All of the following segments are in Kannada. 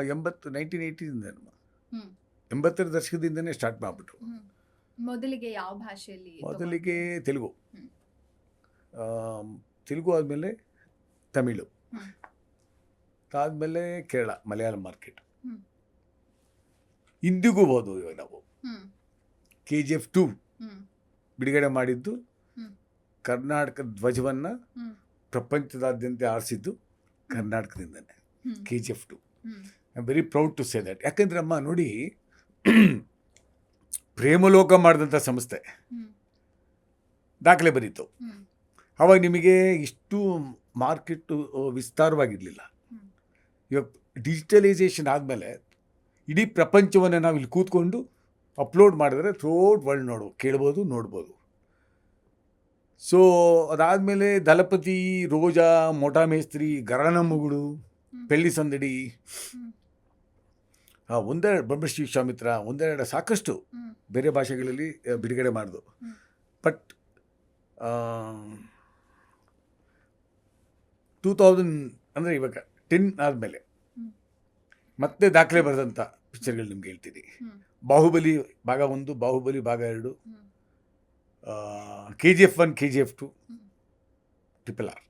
ಎಂಬತ್ತು ನೈನ್ಟೀನ್ ಏಯ್ಟಿಯಿಂದ. ಎಂಬತ್ತರ ದಶಕದಿಂದನೇ ಸ್ಟಾರ್ಟ್ ಮಾಡಿಬಿಟ್ರು ಮೊದಲಿಗೆ ಯಾವ ಭಾಷೆಯಲ್ಲಿ ಮೊದಲಿಗೆ ತೆಲುಗು. ತೆಲುಗು ಆದಮೇಲೆ ತಮಿಳು. ಆದಮೇಲೆ ಕೇರಳ ಮಲಯಾಳಂ ಮಾರ್ಕೆಟ್. ಇಂದಿಗೂ ಹೋದ್ವು ಇವಾಗ ನಾವು ಕೆ ಜಿ ಎಫ್ ಟು ಬಿಡುಗಡೆ ಮಾಡಿದ್ದು. ಕರ್ನಾಟಕ ಧ್ವಜವನ್ನು ಪ್ರಪಂಚದಾದ್ಯಂತ ಆರಿಸಿದ್ದು ಕರ್ನಾಟಕದಿಂದನೇ. K G F two. I very proud to say that ಯಾಕಂದ್ರೆ ಅಮ್ಮ ನೋಡಿ ಪ್ರೇಮಲೋಕ ಮಾಡಿದಂಥ ಸಂಸ್ಥೆ. ದಾಖಲೆ ಬರೀತು. ಅವಾಗ ನಿಮಗೆ ಇಷ್ಟು ಮಾರ್ಕೆಟು ವಿಸ್ತಾರವಾಗಿರಲಿಲ್ಲ. ಇವಾಗ ಡಿಜಿಟಲೈಸೇಷನ್ ಆದಮೇಲೆ ಇಡೀ ಪ್ರಪಂಚವನ್ನು ನಾವು ಇಲ್ಲಿ ಕೂತ್ಕೊಂಡು ಅಪ್ಲೋಡ್ ಮಾಡಿದ್ರೆ ಥ್ರೋಟ್ ವರ್ಲ್ಡ್ ನೋಡು ಕೇಳ್ಬೋದು ನೋಡ್ಬೋದು. ಸೊ ಅದಾದಮೇಲೆ ದಳಪತಿ ರೋಜಾ ಮೋಟಾ ಮೇಸ್ತ್ರಿ ಗರಾನ ಮುಗುಳು ಪೆಳ್ಳಿ ಸಂದಡಿ ಆ, ಒಂದೆರಡು ಬ್ರಹ್ಮಶ್ರೀ ವಿಶ್ವಾಮಿತ್ರ ಒಂದೆರಡು ಸಾಕಷ್ಟು ಬೇರೆ ಭಾಷೆಗಳಲ್ಲಿ ಬಿಡುಗಡೆ ಮಾಡಿದು. ಬಟ್ ಟೂ ತೌಸಂಡ್ ಅಂದರೆ ಇವಾಗ ಟೆನ್ ಆದಮೇಲೆ. ಮತ್ತೆ ದಾಖಲೆ ಬರೆದಂಥ ಪಿಕ್ಚರ್ಗಳು ನಿಮ್ಗೆ ಹೇಳ್ತೀನಿ. ಬಾಹುಬಲಿ ಭಾಗ ಒಂದು ಬಾಹುಬಲಿ ಭಾಗ ಎರಡು. K G F one K G F two triple R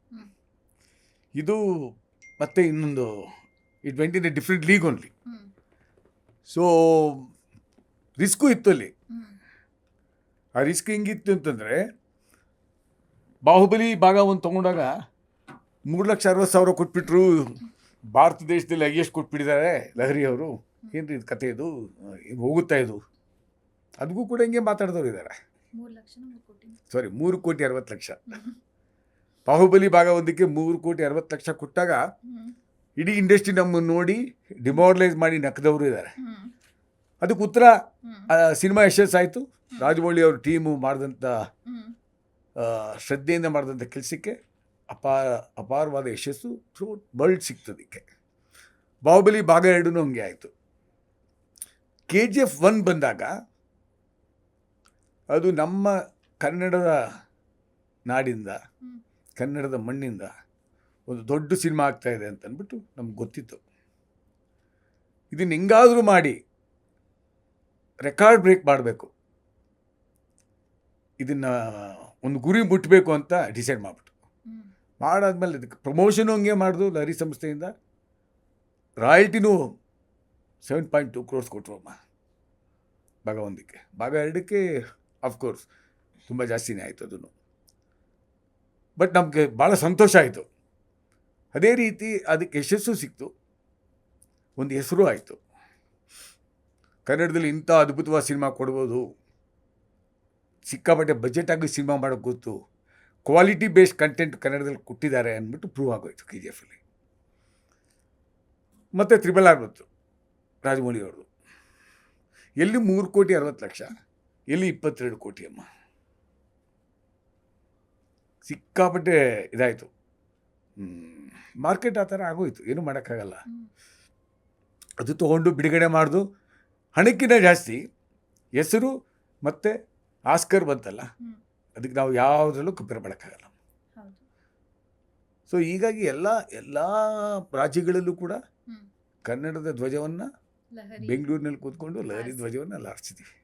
ಇದು ಮತ್ತೆ ಇನ್ನೊಂದು it went in a different league only. So risk ಇತ್ತು ಅಲ್ಲಿ. ಆ ರಿಸ್ಕ್ ಹೆಂಗಿತ್ತು ಅಂತಂದರೆ ಬಾಹುಬಲಿ ಭಾಗ ಒಂದು ತೊಗೊಂಡಾಗ ಮೂರು ಲಕ್ಷ ಅರವತ್ತು ಸಾವಿರ ಕೊಟ್ಬಿಟ್ರು. ಭಾರತ ದೇಶದಲ್ಲಿ ಎಷ್ಟು ಕೊಟ್ಬಿಟ್ಟಿದ್ದಾರೆ ಲಹರಿ ಅವರು. ಏನು ಇದು ಕತೆ ಇದು? ಹೋಗುತ್ತಾ ಇದು? ಅದಕ್ಕೂ ಕೂಡ ಹಿಂಗೆ ಮಾತಾಡಿದವ್ರು ಇದ್ದಾರೆ ಸಾರಿ ಮೂರು ಕೋಟಿ. ಅರವತ್ತು ಲಕ್ಷ. ಬಾಹುಬಲಿ ಭಾಗ ಒಂದಕ್ಕೆ ಮೂರು ಕೋಟಿ ಅರವತ್ತು ಲಕ್ಷ ಕೊಟ್ಟಾಗ. ಇಡೀ ಇಂಡಸ್ಟ್ರಿ ನಮ್ಮನ್ನು ನೋಡಿ ಡಿಮಾರಲೈಸ್ ಮಾಡಿ ನಕ್ಕದವರು ಇದ್ದಾರೆ ಅದಕ್ಕೆ ಉತ್ತರ. ಸಿನಿಮಾ ಯಶಸ್ಸಾಯಿತು. ರಾಜಮೌಳಿ ಅವ್ರ ಟೀಮು ಮಾಡಿದಂಥ. ಶ್ರದ್ಧೆಯಿಂದ ಮಾಡಿದಂಥ ಕೆಲಸಕ್ಕೆ ಅಪಾರ ಅಪಾರವಾದ ಯಶಸ್ಸು ಥ್ರೂ ವರ್ಲ್ಡ್ ಸಿಗ್ತದಕ್ಕೆ ಬಾಹುಬಲಿ ಭಾಗ ಎರಡೂ ಹಂಗೆ ಆಯಿತು. ಕೆ ಜಿ ಎಫ್ ಒನ್ ಬಂದಾಗ ಅದು ನಮ್ಮ ಕನ್ನಡದ ನಾಡಿಂದ ಕನ್ನಡದ ಮಣ್ಣಿಂದ ಒಂದು ದೊಡ್ಡ ಸಿನಿಮಾ ಆಗ್ತಾ ಇದೆ ಅಂತ ಅಂದ್ಬಿಟ್ಟು ನಮ್ಗೆ ಗೊತ್ತಿತ್ತು. ಇದನ್ನು ಹೆಂಗಾದರೂ ಮಾಡಿ ರೆಕಾರ್ಡ್ ಬ್ರೇಕ್ ಮಾಡಬೇಕು. ಇದನ್ನು ಒಂದು ಗುರಿ ಮುಟ್ಟಬೇಕು ಅಂತ ಡಿಸೈಡ್ ಮಾಡಿಬಿಟ್ಟು. ಮಾಡಾದ್ಮೇಲೆ ಇದಕ್ಕೆ ಪ್ರಮೋಷನು ಹಂಗೆ ಮಾಡಿದು ಲಹರಿ ಸಂಸ್ಥೆಯಿಂದ ರಾಯಲ್ಟಿನೂ ಸೆವೆನ್ ಪಾಯಿಂಟ್ ಟು ಕ್ರೋರ್ಸ್ ಕೊಟ್ಟರು ಅಮ್ಮ ಭಾಗ ಒಂದಕ್ಕೆ ಭಾಗ ಎರಡಕ್ಕೆ ಆಫ್ಕೋರ್ಸ್ ತುಂಬ ಜಾಸ್ತಿನೇ ಆಯಿತು ಅದನ್ನು. ಬಟ್ ನಮಗೆ ಭಾಳ ಸಂತೋಷ ಆಯಿತು. ಅದೇ ರೀತಿ ಅದಕ್ಕೆ ಯಶಸ್ಸು ಸಿಕ್ತು. ಒಂದು ಹೆಸರು ಆಯಿತು. ಕನ್ನಡದಲ್ಲಿ ಇಂಥ ಅದ್ಭುತವಾದ ಸಿನಿಮಾ ಕೊಡ್ಬೋದು. ಸಿಕ್ಕಾಪಟ್ಟೆ ಬಜೆಟ್ ಆಗಿ ಸಿನಿಮಾ ಮಾಡೋಕ್ಕೆ ಗೊತ್ತು. ಕ್ವಾಲಿಟಿ ಬೇಸ್ಡ್ ಕಂಟೆಂಟ್ ಕನ್ನಡದಲ್ಲಿ ಕೊಟ್ಟಿದ್ದಾರೆ ಅಂದ್ಬಿಟ್ಟು ಪ್ರೂವ್ ಆಗೋಯ್ತು ಕೆ ಜಿ ಎಫಲ್ಲಿ ಮತ್ತು ತ್ರಿಬಲ್ ಆರ್ ಬಂತು, ರಾಜಮೌಳಿ ಎಲ್ಲಿ ಮೂರು ಕೋಟಿ ಅರವತ್ತು ಲಕ್ಷ, ಎಲ್ಲಿ ಇಪ್ಪತ್ತೆರಡು ಕೋಟಿ ಅಮ್ಮ. ಸಿಕ್ಕಾಪಟ್ಟೆ ಇದಾಯಿತು. ಮಾರ್ಕೆಟ್ ಆ ಥರ ಆಗೋಯ್ತು ಏನು ಮಾಡೋಕ್ಕಾಗಲ್ಲ. ಅದು ತೊಗೊಂಡು ಬಿಡುಗಡೆ ಮಾಡಿದು ಹಣಕ್ಕಿಂತ ಜಾಸ್ತಿ ಹೆಸರು ಮತ್ತು ಆಸ್ಕರ್ ಬಂತಲ್ಲ ಅದಕ್ಕೆ ನಾವು ಯಾವುದರಲ್ಲೂ ಕಂಪೇರ್ ಮಾಡೋಕ್ಕಾಗಲ್ಲ. ಸೊ ಹೀಗಾಗಿ ಎಲ್ಲ ಎಲ್ಲ ರಾಜ್ಯಗಳಲ್ಲೂ ಕೂಡ ಕನ್ನಡದ ಧ್ವಜವನ್ನು ಬೆಂಗಳೂರಿನಲ್ಲಿ ಕೂತ್ಕೊಂಡು ಲಹರಿ. ಧ್ವಜವನ್ನು ಅಲ್ಲಿ ಹಾರಿಸಿದ್ದೀವಿ